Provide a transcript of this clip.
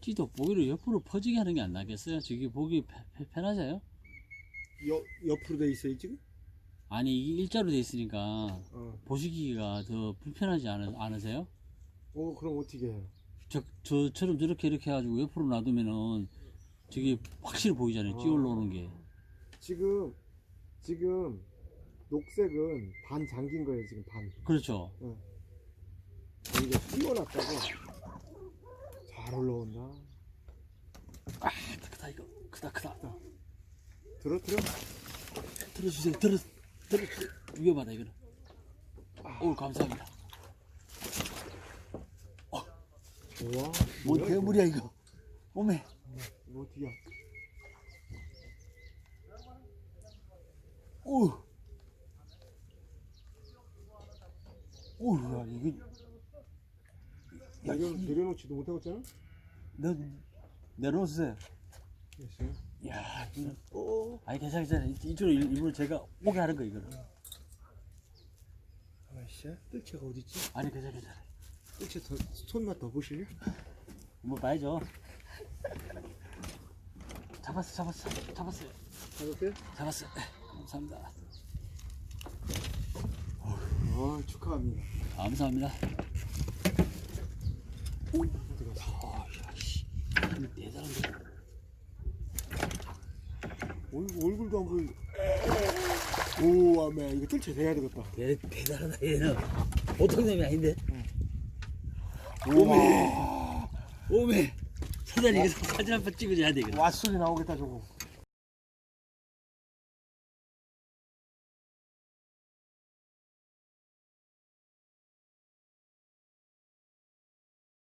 찌도 보기를 옆으로 퍼지게 하는 게 안 나겠어요? 저기 보기 편하세요? 옆 옆으로 돼 있어요 지금? 아니 이게 일자로 돼 있으니까 어. 보시기가 더 불편하지 않으, 않으세요? 어 그럼 어떻게 해요? 저, 저처럼 저렇게 이렇게 해가지고 옆으로 놔두면은 저기 확실히 보이잖아요. 찌 올라오는 게. 지금 지금 녹색은 반 잠긴 거예요 지금 반. 그렇죠. 이게 띄워놨다고 잘 올라온다. 아, 크다 이거. 크다 크다. 들어 들어. 들어주세요. 들어 들어주세요. 위험하다 이거는. 오 감사합니다. 우와. 뭔 뭐야, 괴물이야 이거. 오메. 이거 어디야? 오. 오, 야, 이게, 야, 내려 이- 내려놓지도 못하겠잖아. 너, 내려오세요. 됐어요. 야, 이거, 오. 아니, 괜찮아, 괜찮아. 이- 이쪽으로 일- 일부러 제가 오게 하는 거, 이거는. 아이씨, 뜰채가 어디 있지? 아니, 괜찮아, 괜찮아. 뜰채 더 손맛 더 보실래? 뭐 봐야죠. 잡았어, 잡았어, 잡았어요. 잡을게요. 잡았어. 감사합니다. 아 축하합니다. 감사합니다. 대단한데. 얼굴, 얼굴도 안 보이. 오, 아메 이거 뜰채 돼야 되겠다. 대, 대단하다, 얘는. 보통 놈이 아닌데. 오메. 오메. 사장님, 이거 사진 한 번 찍어줘야 되겠다. 왓소리 나오겠다 저거.